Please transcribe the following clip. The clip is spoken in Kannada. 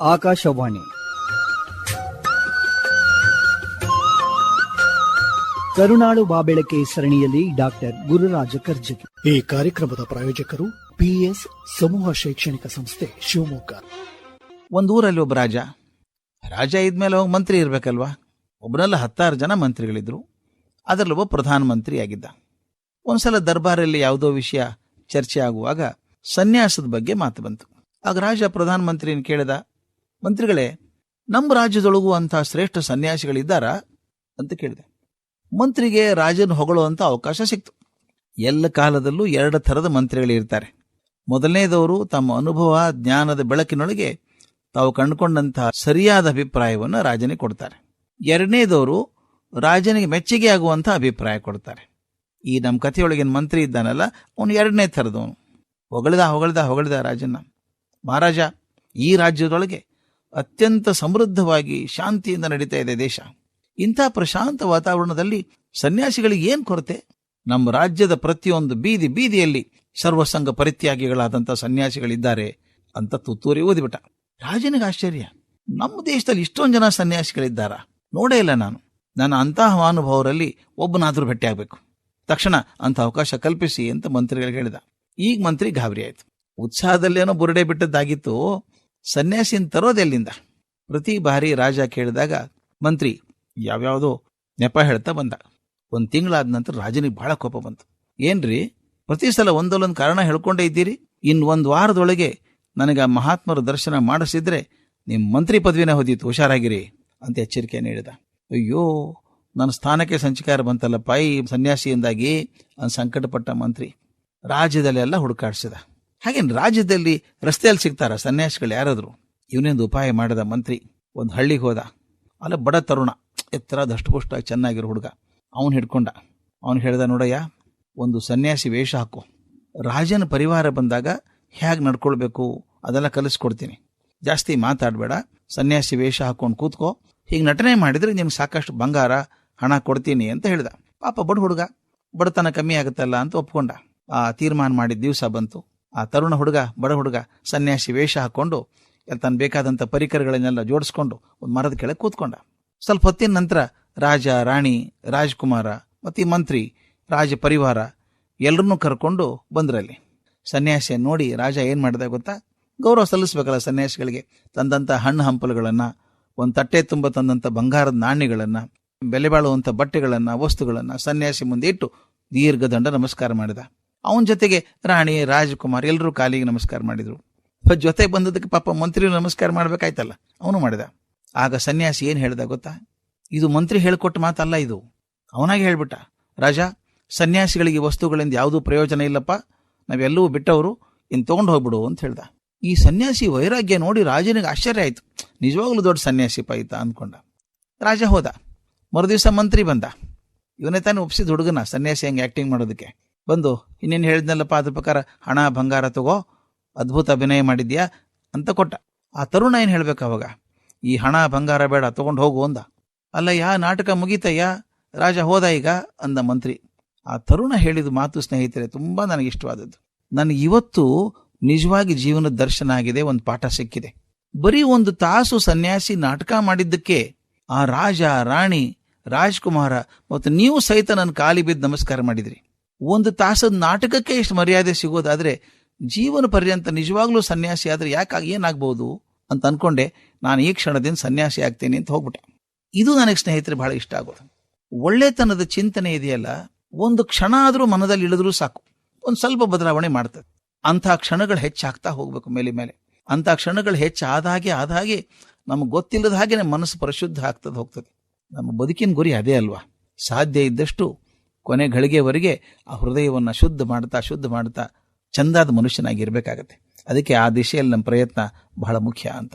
ಆಕಾಶವಾಣಿ. ಕರುನಾಳು ಬಾಬೆಳಕೆ ಸರಣಿಯಲ್ಲಿ ಡಾಕ್ಟರ್ ಗುರುರಾಜ ಕರ್ಜಗಿ ಈ ಕಾರ್ಯಕ್ರಮದ ಪ್ರಾಯೋಜಕರು ಪಿಎಸ್ ಸಮೂಹ ಶೈಕ್ಷಣಿಕ ಸಂಸ್ಥೆ ಶಿವಮೊಗ್ಗ. ಒಂದೂರಲ್ಲಿ ಒಬ್ಬ ರಾಜ. ರಾಜ ಇದ್ಮೇಲೆ ಹೋಗಿ ಮಂತ್ರಿ ಇರಬೇಕಲ್ವಾ? ಒಬ್ಬನಲ್ಲ ಹತ್ತಾರು ಜನ ಮಂತ್ರಿಗಳಿದ್ರು. ಅದರಲ್ಲೊಬ್ಬ ಪ್ರಧಾನಮಂತ್ರಿ ಆಗಿದ್ದ. ಒಂದ್ಸಲ ದರ್ಬಾರಲ್ಲಿ ಯಾವುದೋ ವಿಷಯ ಚರ್ಚೆ ಆಗುವಾಗ ಸನ್ಯಾಸದ ಬಗ್ಗೆ ಮಾತು ಬಂತು. ಆಗ ರಾಜ ಪ್ರಧಾನ ಪ್ರಧಾನಮಂತ್ರಿನ ಕೇಳಿದ ಮಂತ್ರಿಗಳೇ, ನಮ್ಮ ರಾಜ್ಯದೊಳಗೂ ಅಂತ ಶ್ರೇಷ್ಠ ಸನ್ಯಾಸಿಗಳಿದ್ದಾರಾ? ಅಂತ ಕೇಳಿದೆ. ಮಂತ್ರಿಗೆ ರಾಜನ ಹೊಗಳುವಂಥ ಅವಕಾಶ ಸಿಕ್ತು. ಎಲ್ಲ ಕಾಲದಲ್ಲೂ ಎರಡು ಥರದ ಮಂತ್ರಿಗಳಿರ್ತಾರೆ ಮೊದಲನೇದವರು ತಮ್ಮ ಅನುಭವ, ಜ್ಞಾನದ ಬೆಳಕಿನೊಳಗೆ ತಾವು ಕಂಡುಕೊಂಡಂತಹ ಸರಿಯಾದ ಅಭಿಪ್ರಾಯವನ್ನು ರಾಜನಿಗೆ ಕೊಡ್ತಾರೆ. ಎರಡನೇದವರು ರಾಜನಿಗೆ ಮೆಚ್ಚುಗೆ ಆಗುವಂಥ ಅಭಿಪ್ರಾಯ ಕೊಡ್ತಾರೆ. ಈ ನಮ್ಮ ಕಥೆಯೊಳಗಿನ ಮಂತ್ರಿ ಇದ್ದಾನಲ್ಲ, ಅವನು ಎರಡನೇ ಥರದವನು. ಹೊಗಳಿದ ಹೊಗಳಿದ ಹೊಗಳಿದ ರಾಜನ ಮಹಾರಾಜ, ಈ ರಾಜ್ಯದೊಳಗೆ ಅತ್ಯಂತ ಸಮೃದ್ಧವಾಗಿ ಶಾಂತಿಯಿಂದ ನಡೀತಾ ಇದೆ ದೇಶ. ಇಂಥ ಪ್ರಶಾಂತ ವಾತಾವರಣದಲ್ಲಿ ಸನ್ಯಾಸಿಗಳಿಗೆ ಏನು ಕೊರತೆ? ನಮ್ಮ ರಾಜ್ಯದ ಪ್ರತಿಯೊಂದು ಬೀದಿ ಬೀದಿಯಲ್ಲಿ ಸರ್ವಸಂಗ ಪರಿತ್ಯಾಗಿಗಳಾದಂಥ ಸನ್ಯಾಸಿಗಳಿದ್ದಾರೆ ಅಂತ ತುತ್ತೂರಿ ಓದಿಬಿಟ್ಟ. ರಾಜನಿಗೆ ಆಶ್ಚರ್ಯ. ನಮ್ಮ ದೇಶದಲ್ಲಿ ಇಷ್ಟೊಂದು ಜನ ಸನ್ಯಾಸಿಗಳಿದ್ದಾರ. ನೋಡೇ ಇಲ್ಲ ನಾನು. ನನ್ನ ಅಂತಹ ಮಹಾನುಭಾವರಲ್ಲಿ ಒಬ್ಬನಾದ್ರೂ ಭೇಟಿಯಾಗಬೇಕು ತಕ್ಷಣ ಅಂತ ಅವಕಾಶ ಕಲ್ಪಿಸಿ ಅಂತ ಮಂತ್ರಿಗಳಿಗೆ ಹೇಳಿದ. ಈಗ ಮಂತ್ರಿ ಗಾಬರಿ ಆಯ್ತು. ಉತ್ಸಾಹದಲ್ಲೇನೋ ಬುರುಡೆ ಬಿಟ್ಟದ್ದಾಗಿತ್ತು. ಸನ್ಯಾಸಿನ ತರೋದೆಲ್ಲಿಂದ ಪ್ರತಿ ಬಾರಿ ರಾಜ ಕೇಳಿದಾಗ, ಮಂತ್ರಿ, ಯಾವ್ಯಾವುದೋ ನೆಪ ಹೇಳ್ತಾ ಬಂದ. ಒಂದು ತಿಂಗಳಾದ ನಂತರ ರಾಜನಿಗೆ ಬಹಳ ಕೋಪ ಬಂತು. ಏನ್ರಿ? ಪ್ರತಿ ಸಲ ಒಂದಲ್ಲೊಂದು ಕಾರಣ ಹೇಳ್ಕೊಂಡೇ ಇದ್ದೀರಿ? ಇನ್ ಒಂದು ವಾರದೊಳಗೆ ನನಗೆ ಆ ಮಹಾತ್ಮರ ದರ್ಶನ ಮಾಡಿಸಿದ್ರೆ ನಿಮ್ಮ ಮಂತ್ರಿ ಪದವಿನ ಹೋದಿತ್ತು ಹುಷಾರಾಗಿರಿ, ಅಂತ ಎಚ್ಚರಿಕೆ ನೀಡಿದ ಅಯ್ಯೋ ನನ್ನ ಸ್ಥಾನಕ್ಕೆ ಸಂಚಿಕಾರ ಬಂತಲ್ಲಪ್ಪ, ಈ ಸನ್ಯಾಸಿಯಿಂದಾಗಿ ಸಂಕಟಪಟ್ಟ ಮಂತ್ರಿ. ರಾಜ್ಯದಲ್ಲೆಲ್ಲ ಹುಡುಕಾಡಿಸಿದ. ಹಾಗೇನು ರಾಜ್ಯದಲ್ಲಿ ರಸ್ತೆಯಲ್ಲಿ ಸಿಗ್ತಾರ ಸನ್ಯಾಸಿಗಳು ಯಾರಾದರೂ? ಇವನೇನು ಉಪಾಯ ಮಾಡಿದ ಮಂತ್ರಿ, ಒಂದು ಹಳ್ಳಿಗೆ ಹೋದ. ಅಲ್ಲ, ಬಡ ತರುಣ, ಎತ್ತರ ದಷ್ಟುಪುಷ್ಟಾಗಿ ಚೆನ್ನಾಗಿರೋ ಹುಡುಗ. ಅವನು ಹಿಡ್ಕೊಂಡ. ಅವನು ಹೇಳ್ದ, ನೋಡಯ್ಯ, ಒಂದು ಸನ್ಯಾಸಿ ವೇಷ ಹಾಕು. ರಾಜನ ಪರಿವಾರ ಬಂದಾಗ ಹೇಗೆ ನಡ್ಕೊಳ್ಬೇಕು? ಅದೆಲ್ಲ ಕಲಿಸ್ಕೊಡ್ತೀನಿ. ಜಾಸ್ತಿ ಮಾತಾಡಬೇಡ. ಸನ್ಯಾಸಿ ವೇಷ ಹಾಕೊಂಡು ಕೂತ್ಕೋ. ಹೀಗೆ ನಟನೆ ಮಾಡಿದರೆ ನಿಮ್ಗೆ ಸಾಕಷ್ಟು ಬಂಗಾರ, ಹಣ ಕೊಡ್ತೀನಿ ಅಂತ ಹೇಳ್ದ. ಪಾಪ ಬಡ ಹುಡುಗ. ಬಡತನ ಕಮ್ಮಿ ಆಗುತ್ತಲ್ಲ ಅಂತ ಒಪ್ಕೊಂಡ. ಆ ತೀರ್ಮಾನ ಮಾಡಿದ ದಿವಸ ಬಂತು. ಆ ತರುಣ ಹುಡುಗ, ಬಡ ಹುಡುಗ ಸನ್ಯಾಸಿ ವೇಷ ಹಾಕೊಂಡು ತನ್ನ ಬೇಕಾದಂಥ ಪರಿಕರಗಳನ್ನೆಲ್ಲ ಜೋಡಿಸ್ಕೊಂಡು ಒಂದು ಮರದ ಕೆಳಗೆ ಕೂತ್ಕೊಂಡ. ಸ್ವಲ್ಪ ಹೊತ್ತಿನ ನಂತರ ರಾಜ, ರಾಣಿ, ರಾಜ್ಕುಮಾರ ಮತ್ತು ಈ ಮಂತ್ರಿ, ರಾಜ ಪರಿವಾರ ಎಲ್ಲರನ್ನೂ ಕರ್ಕೊಂಡು ಬಂದ್ರಲ್ಲಿ. ಸನ್ಯಾಸಿಯನ್ನು ನೋಡಿ ರಾಜ ಏನು ಮಾಡಿದೆ ಗೊತ್ತಾ? ಗೌರವ ಸಲ್ಲಿಸ್ಬೇಕಲ್ಲ ಸನ್ಯಾಸಿಗಳಿಗೆ. ತಂದಂಥ ಹಣ್ಣು ಹಂಪಲುಗಳನ್ನು, ಒಂದು ತಟ್ಟೆ ತುಂಬ ತಂದಂಥ ಬಂಗಾರದ ನಾಣ್ಯಗಳನ್ನು, ಬೆಲೆ ಬಾಳುವಂಥ ಬಟ್ಟೆಗಳನ್ನು, ವಸ್ತುಗಳನ್ನು ಸನ್ಯಾಸಿ ಮುಂದೆ ಇಟ್ಟು ದೀರ್ಘದಂಡ ನಮಸ್ಕಾರ ಮಾಡಿದ. ಅವನ ಜೊತೆಗೆ ರಾಣಿ ರಾಜಕುಮಾರ್ ಎಲ್ಲರೂ ಕಾಲಿಗೆ ನಮಸ್ಕಾರ ಮಾಡಿದರು. ಜೊತೆ ಬಂದದಕ್ಕೆ ಪಾಪ ಮಂತ್ರಿ ನಮಸ್ಕಾರ ಮಾಡಬೇಕಾಯ್ತಲ್ಲ? ಅವನು ಮಾಡಿದ. ಆಗ ಸನ್ಯಾಸಿ ಏನು ಹೇಳ್ದ ಗೊತ್ತಾ? ಇದು ಮಂತ್ರಿ ಹೇಳಿಕೊಟ್ಟ ಮಾತಲ್ಲ ಇದು. ಅವನಾಗೆ ಹೇಳ್ಬಿಟ್ಟ, ರಾಜ, ಸನ್ಯಾಸಿಗಳಿಗೆ ವಸ್ತುಗಳಿಂದ ಯಾವುದೂ ಪ್ರಯೋಜನ ಇಲ್ಲಪ್ಪ. ನಾವೆಲ್ಲವೂ ಬಿಟ್ಟವರು ಇನ್ನು ತೊಗೊಂಡು ಹೋಗ್ಬಿಡು ಅಂತ ಹೇಳ್ದ. ಈ ಸನ್ಯಾಸಿ ವೈರಾಗ್ಯ ನೋಡಿ ರಾಜನಿಗೆ ಆಶ್ಚರ್ಯ ಆಯಿತು. ನಿಜವಾಗ್ಲೂ ದೊಡ್ಡ ಸನ್ಯಾಸಿ ಪಾಯಿತ ಅಂದ್ಕೊಂಡ. ರಾಜ ಹೋದ. ಮರುದಿವಸ ಮಂತ್ರಿ ಬಂದ. ಇವನೇ ತಾನೇ ಒಪ್ಸಿದ ಹುಡುಗನ ಸನ್ಯಾಸಿ ಹೆಂಗೆ ಆಕ್ಟಿಂಗ್ ಮಾಡೋದಕ್ಕೆ. ಬಂದು, ಇನ್ನೇನು ಹೇಳಿದ್ನಲ್ಲಪ್ಪ ಅದ್ರ ಪ್ರಕಾರ, ಹಣ, ಬಂಗಾರ ತಗೋ, ಅದ್ಭುತ ಅಭಿನಯ ಮಾಡಿದ್ಯಾ ಅಂತ ಕೊಟ್ಟ. ಆ ತರುಣ ಏನು ಹೇಳ್ಬೇಕು ಅವಾಗ? ಈ ಹಣ, ಬಂಗಾರ ಬೇಡ, ತಗೊಂಡು ಹೋಗು ಅಂದ. ಅಲ್ಲ, ಯಾ ನಾಟಕ ಮುಗೀತಯ್ಯ? ರಾಜ ಹೋದ ಈಗ, ಅಂದ ಮಂತ್ರಿ. ಆ ತರುಣ ಹೇಳಿದ ಮಾತು ಸ್ನೇಹಿತರೆ, ತುಂಬ ನನಗೆ ಇಷ್ಟವಾದದ್ದು. ನನಗೆ ಇವತ್ತು ನಿಜವಾಗಿ ಜೀವನದ ದರ್ಶನ ಆಗಿದೆ, ಒಂದು ಪಾಠ ಸಿಕ್ಕಿದೆ. ಬರೀ ಒಂದು ತಾಸು ಸನ್ಯಾಸಿ ನಾಟಕ ಮಾಡಿದ್ದಕ್ಕೆ, ಆ ರಾಜ, ರಾಣಿ, ರಾಜ್ಕುಮಾರ, ಮತ್ತು ನೀವು ಸಹಿತ ನನ್ನ ಕಾಲಿ ಬಿದ್ದು ನಮಸ್ಕಾರ ಮಾಡಿದ್ರಿ. ಒಂದು ತಾಸದ ನಾಟಕಕ್ಕೆ ಎಷ್ಟು ಮರ್ಯಾದೆ ಸಿಗೋದಾದ್ರೆ ಜೀವನ ಪರ್ಯಂತ ನಿಜವಾಗ್ಲೂ ಸನ್ಯಾಸಿ ಆದ್ರೆ ಯಾಕಾಗಿ ಏನಾಗ್ಬೋದು ಅಂತ ಅನ್ಕೊಂಡೆ. ನಾನು ಈ ಕ್ಷಣದಿಂದ ಸನ್ಯಾಸಿ ಆಗ್ತೇನೆ ಅಂತ ಹೋಗ್ಬಿಟ್ಟೆ. ಇದು ನನಗೆ ಸ್ನೇಹಿತರೆ ಬಹಳ ಇಷ್ಟ ಆಗೋದು. ಒಳ್ಳೆತನದ ಚಿಂತನೆ ಇದೆಯಲ್ಲ, ಒಂದು ಕ್ಷಣ ಆದರೂ ಮನದಲ್ಲಿ ಇಳಿದ್ರೂ ಸಾಕು. ಒಂದು ಸ್ವಲ್ಪ ಬದಲಾವಣೆ ಮಾಡ್ತದೆ. ಅಂಥ ಕ್ಷಣಗಳು ಹೆಚ್ಚಾಗ್ತಾ ಹೋಗ್ಬೇಕು ಮೇಲೆ ಮೇಲೆ. ಅಂಥ ಕ್ಷಣಗಳು ಹೆಚ್ಚು ಆದಾಗೆ ಆದಾಗೆ ನಮಗೆ ಗೊತ್ತಿಲ್ಲದ ಹಾಗೆ ಮನಸ್ಸು ಪರಿಶುದ್ಧ ಆಗ್ತದೆ ಹೋಗ್ತದೆ. ನಮ್ಮ ಬದುಕಿನ ಗುರಿ ಅದೇ ಅಲ್ವಾ? ಸಾಧ್ಯ ಇದ್ದಷ್ಟು ಕೊನೆ ಗಳಿಗೆವರೆಗೆ ಆ ಹೃದಯವನ್ನು ಶುದ್ಧ ಮಾಡ್ತಾ ಶುದ್ಧ ಮಾಡ್ತಾ ಚಂದಾದ ಮನುಷ್ಯನಾಗಿರಬೇಕಾಗತ್ತೆ ಅದಕ್ಕೆ ಆ ದಿಶೆಯಲ್ಲಿ ನಮ್ಮ ಪ್ರಯತ್ನ ಬಹಳ ಮುಖ್ಯ ಅಂತ.